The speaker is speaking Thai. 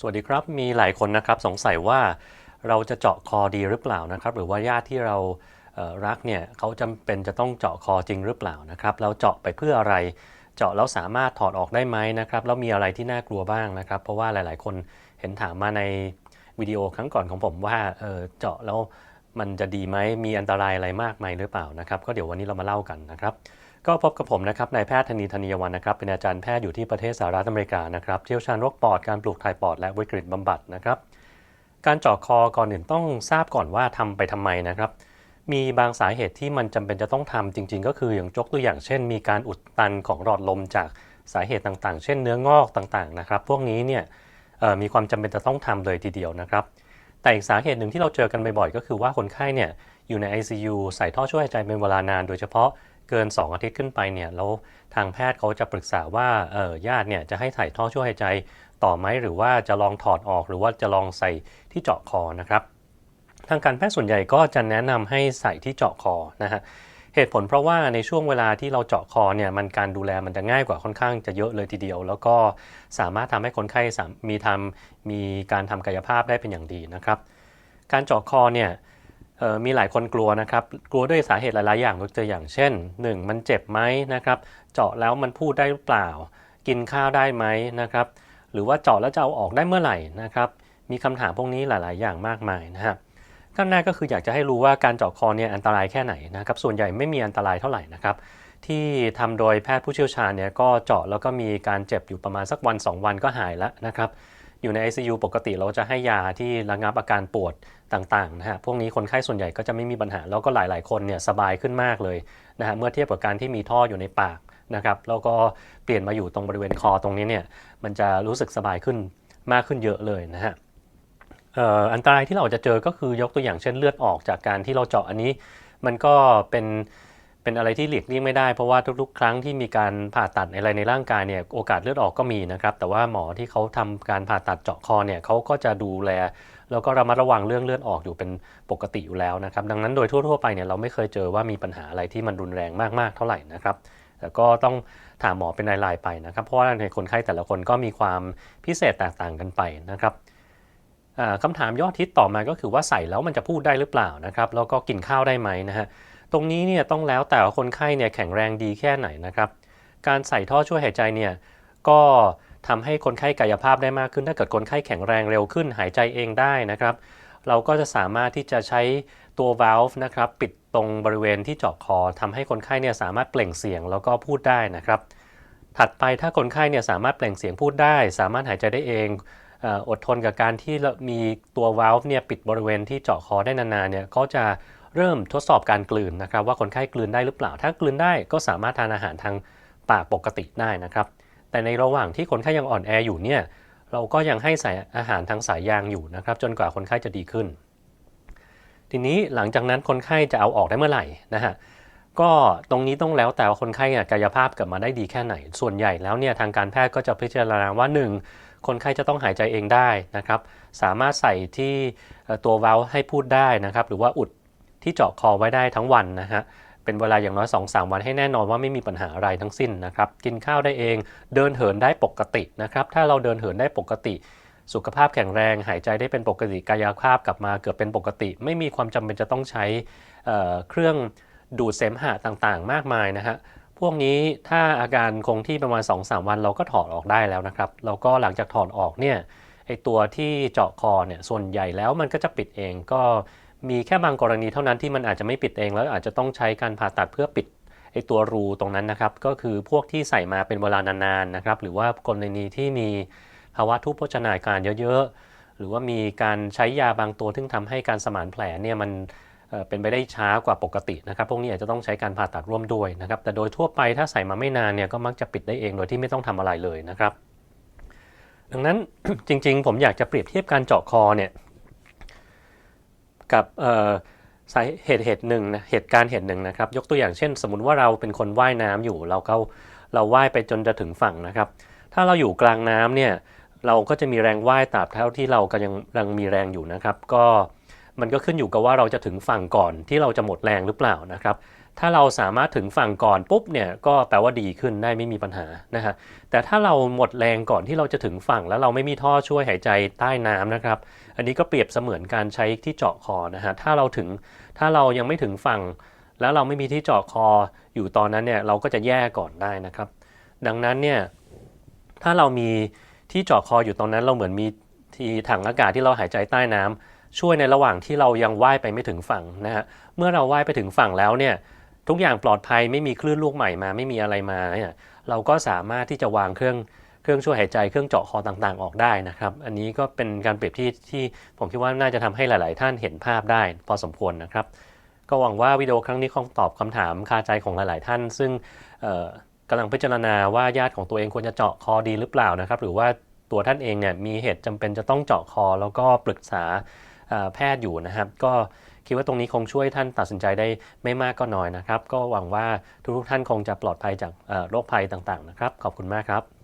สวัสดีครับ มีหลายคนนะครับสงสัยว่าเราจะเจาะคอดีหรือเปล่านะครับ หรือว่าญาติที่เรารักเนี่ยเขาจำเป็นจะต้องเจาะคอจริงหรือเปล่านะครับเราเจาะไปเพื่ออะไร เจาะแล้วสามารถถอดออกได้ไหมนะครับแล้วมีอะไรที่น่ากลัวบ้างนะครับ เพราะว่าหลาย ๆ คนเห็นถามมาในวิดีโอครั้งก่อนของผมว่าเออเจาะแล้ว มันจะดีไหมมีอันตรายอะไรมากไหมหรือเปล่านะครับ ก็เดี๋ยววันนี้เรามาเล่ากันนะครับ ก็พบกับผมนะครับนายแพทย์ธนีธนียวันนะครับ เป็นอาจารย์แพทย์อยู่ที่ประเทศสหรัฐอเมริกานะครับเชี่ยวชาญโรคปอดการปลูกถ่ายปอดและวิกฤตบำบัดนะครับ การเจาะคอก่อนอื่นต้องทราบก่อนว่าทำไปทำไมนะครับ มีบางสาเหตุที่มันจำเป็นจะต้องทำจริง ๆ ก็คืออย่างยกตัวอย่างเช่น มีการอุดตันของหลอดลมจากสาเหตุต่างๆ เช่นเนื้องอกต่างๆนะครับ พวกนี้เนี่ยมีความจำเป็นจะต้องทำเลยทีเดียวนะครับ แต่อีกสาเหตุหนึ่งที่เราเจอกันบ่อยๆก็คือว่าคนไข้เนี่ยอยู่ใน ICU ใส่ท่อช่วยหายใจเป็นเวลานาน โดยเฉพาะเกิน 2 อาทิตย์ขึ้นไปเนี่ยแล้วทางแพทย์เขาจะปรึกษาว่าเออญาติเนี่ยจะให้ใส่ท่อช่วยหายใจต่อไหมหรือว่าจะลองถอดออก หรือว่าจะลองใส่ที่เจาะคอนะครับ ทางการแพทย์ส่วนใหญ่ก็จะแนะนำให้ใส่ที่เจาะคอนะฮะ เหตุผลเพราะว่าในช่วงเวลาที่เราเจาะคอเนี่ยมันการดูแลมันจะง่ายกว่าค่อนข้างจะเยอะเลยทีเดียว แล้วก็สามารถทำให้คนไข้มีทำมีการทำกายภาพได้เป็นอย่างดีนะครับ การเจาะคอเนี่ยมีหลายคนกลัวนะครับ กลัวด้วยสาเหตุหลายๆอย่างยกตัวอย่างเช่น 1. มันเจ็บไหมนะครับ เจาะแล้วมันพูดได้หรือเปล่า กินข้าวได้ไหมนะครับ หรือว่าเจาะแล้วจะเอาออกได้เมื่อไหร่นะครับ มีคำถามพวกนี้หลาย ๆ อย่างมากมายนะครับ ขั้นแรกก็คืออยากจะให้รู้ว่าการเจาะคอเนี่ยอันตรายแค่ไหนนะครับส่วนใหญ่ไม่มีอันตรายเท่าไหร่นะครับที่ทำโดยแพทย์ผู้เชี่ยวชาญเนี่ยก็เจาะแล้วก็มีการเจ็บอยู่ประมาณสักวัน 2 วันก็หายแล้วนะครับอยู่ใน ICU ปกติเราจะให้ยาที่ระงับอาการปวดต่างๆนะฮะพวกนี้คนไข้ส่วนใหญ่ก็จะไม่มีปัญหา แล้วก็หลายๆคนเนี่ยสบายขึ้นมากเลยนะฮะเมื่อเทียบกับการที่มีท่ออยู่ในปากนะครับแล้วก็เปลี่ยนมาอยู่ตรงบริเวณคอตรงนี้เนี่ยมันจะรู้สึกสบายขึ้นมากขึ้นเยอะเลยนะฮะ อันตรายที่เราจะเจอก็คือยกตัวอย่างเช่นเลือดออกจากการที่เราเจาะอันนี้ มันก็เป็นเป็นอะไรที่หลีกเลี่ยงไม่ได้เพราะว่าทุกๆ ครั้งที่มีการผ่าตัดอะไรในร่างกายเนี่ยโอกาสเลือดออกก็มีนะครับ แต่ว่าหมอที่เขาทำการผ่าตัดเจาะคอเนี่ยเขาก็จะดูแล แล้วก็ระมัดระวังเรื่องเลือดออกอยู่เป็นปกติอยู่แล้วนะครับ ดังนั้นโดยทั่วๆไปเนี่ยเราไม่เคยเจอว่ามีปัญหาอะไรที่มันรุนแรงมากๆเท่าไหร่นะครับแต่ก็ต้องถามหมอเป็นรายๆไปนะครับ เพราะว่าในคนไข้แต่ละคนก็มีความพิเศษแตกต่างกันไปนะครับ คำถามยอดฮิตต่อมาก็คือว่าใส่แล้วมันจะพูดได้หรือเปล่านะครับแล้วก็กินข้าวได้ไหมนะฮะตรงนี้เนี่ยต้องแล้วแต่ว่าคนไข้เนี่ยแข็งแรงดีแค่ไหนนะครับการใส่ท่อช่วยหายใจเนี่ยก็ทำให้คนไข้กายภาพได้มากขึ้น ถ้าเกิดคนไข้แข็งแรงเร็วขึ้นหายใจเองได้นะครับ เราก็จะสามารถที่จะใช้ตัว valve นะครับปิดตรงบริเวณที่เจาะคอทำให้คนไข้เนี่ยสามารถเปล่งเสียงแล้วก็พูดได้นะครับ ถัดไปถ้าคนไข้เนี่ยสามารถเปล่งเสียงพูดได้ สามารถหายใจได้เอง อดทนกับการที่มีตัว valve เนี่ยปิดบริเวณที่เจาะคอได้นานๆเนี่ยก็จะเริ่มทดสอบการกลืนนะครับ ว่าคนไข้กลืนได้หรือเปล่า ถ้ากลืนได้ก็สามารถทานอาหารทางปากปกติได้นะครับ แต่ในระหว่างที่คนไข้ยังอ่อนแออยู่เนี่ยเราก็ยังให้ใส่อาหารทางสายยางอยู่นะครับ จนกว่าคนไข้จะดีขึ้น ทีนี้หลังจากนั้นคนไข้จะเอาออกได้เมื่อไหร่นะฮะก็ตรงนี้ต้องแล้วแต่ว่าคนไข้กายภาพกลับมาได้ดีแค่ไหน ส่วนใหญ่แล้วเนี่ยทางการแพทย์ก็จะพิจารณาว่า 1. คนไข้จะต้องหายใจเองได้นะครับ สามารถใส่ที่ตัวเวาล์วให้พูดได้นะครับ หรือว่าอุดที่เจาะคอไว้ได้ทั้งวันนะฮะเป็นเวลาอย่างน้อย2-3 วันให้แน่นอนว่าไม่มีปัญหาอะไรทั้งสิ้นนะครับ กินข้าวได้เองเดินเหินได้ปกตินะครับ ถ้าเราเดินเหินได้ปกติ สุขภาพแข็งแรง หายใจได้เป็นปกติกายภาพกลับมาเกือบเป็นปกติ ไม่มีความจำเป็นจะต้องใช้เเครื่องดูดเสมหะต่างๆ มากมายนะฮะ พวกนี้ถ้าอาการคงที่ประมาณ 2-3 วันเราก็ถอดออกได้แล้วนะครับ แล้วก็หลังจากถอดออกเนี่ยไอตัวที่เจาะคอเนี่ยส่วนใหญ่แล้วมันก็จะปิดเองก็มีแค่บางกรณีเท่านั้นที่มันอาจจะไม่ปิดเองแล้วอาจจะต้องใช้การผ่าตัดเพื่อปิดไอตัวรูตรงนั้นนะครับ ก็คือพวกที่ใส่มาเป็นเวลานานๆนะครับ หรือว่ากรณีที่มีภาวะทุพพจนาการเยอะๆ หรือว่ามีการใช้ยาบางตัวซึ่งทำให้การสมานแผลเนี่ยมัน เป็นไปได้ช้ากว่าปกตินะครับ พวกนี้อาจจะต้องใช้การผ่าตัดร่วมด้วยนะครับ แต่โดยทั่วไปถ้าใส่มาไม่นานเนี่ยก็มักจะปิดได้เองโดยที่ไม่ต้องทำอะไรเลยนะครับ ดังนั้นจริง ๆ ผมอยากจะเปรียบเทียบการเจาะคอเนี่ยกับเสาเหตุเหตุหนึ่งนะเหตุการณ์เหตุหนึ่งนะครับ ยกตัวอย่างเช่น สมมติว่าเราเป็นคนว่ายน้ำอยู่ เราก็เราว่ายไปจนจะถึงฝั่งนะครับ ถ้าเราอยู่กลางน้ำเนี่ยเราก็จะมีแรงว่ายตราบเท่าที่เราก็ยังยังมีแรงอยู่นะครับ ก็ มันก็ขึ้นอยู่กับว่าเราจะถึงฝั่งก่อนที่เราจะหมดแรงหรือเปล่านะครับ ถ้าเราสามารถถึงฝั่งก่อนปุ๊บเนี่ยก็แปลว่าดีขึ้นได้ไม่มีปัญหานะฮะแต่ถ้าเราหมดแรงก่อนที่เราจะถึงฝั่งแล้วเราไม่มีท่อช่วยหายใจใต้น้ำนะครับ อันนี้ก็เปรียบเสมือนการใช้ที่เจาะคอนะฮะถ้าเราถึงถ้าเรายังไม่ถึงฝั่ง แล้วเราไม่มีที่เจาะคออยู่ตอนนั้นเนี่ยเราก็จะแย่ก่อนได้นะครับ ดังนั้นเนี่ยถ้าเรามีที่เจาะคออยู่ตรงนั้นเราเหมือนมีที่ถังอากาศที่เราหายใจใต้น้ำ ช่วยในระหว่างที่เรายังว่ายไปไม่ถึงฝั่งนะฮะเมื่อเราว่ายไปถึงฝั่งแล้วเนี่ยทุกอย่างปลอดภัยไม่มีคลื่นลูกใหม่มา ไม่มีอะไรมาเนี่ยเราก็สามารถที่จะวางเครื่องเครื่องช่วยหายใจเครื่องเจาะคอต่างๆ ออกได้นะครับ อันนี้ก็เป็นการเปรียบที่ที่ผมคิดว่าน่าจะทำให้หลาย ๆ ท่านเห็นภาพได้ พอสมควรนะครับ ก็หวังว่าวิดีโอครั้งนี้คงตอบคำถามคาใจของหลาย ๆ ท่าน ซึ่งเอ่อกำลังพิจารณาว่าญาติของตัวเองควรจะเจาะคอดีหรือเปล่านะครับ หรือว่าตัวท่านเองเนี่ยมีเหตุจำเป็นจะต้องเจาะคอแล้วก็ปรึกษา แพทย์อยู่นะครับ ก็คิดว่าตรงนี้คงช่วยท่านตัดสินใจได้ไม่มากก็น้อยนะครับ ก็หวังว่าทุกๆท่านคงจะปลอดภัยจากโรคภัยต่างๆนะครับ ขอบคุณมากครับ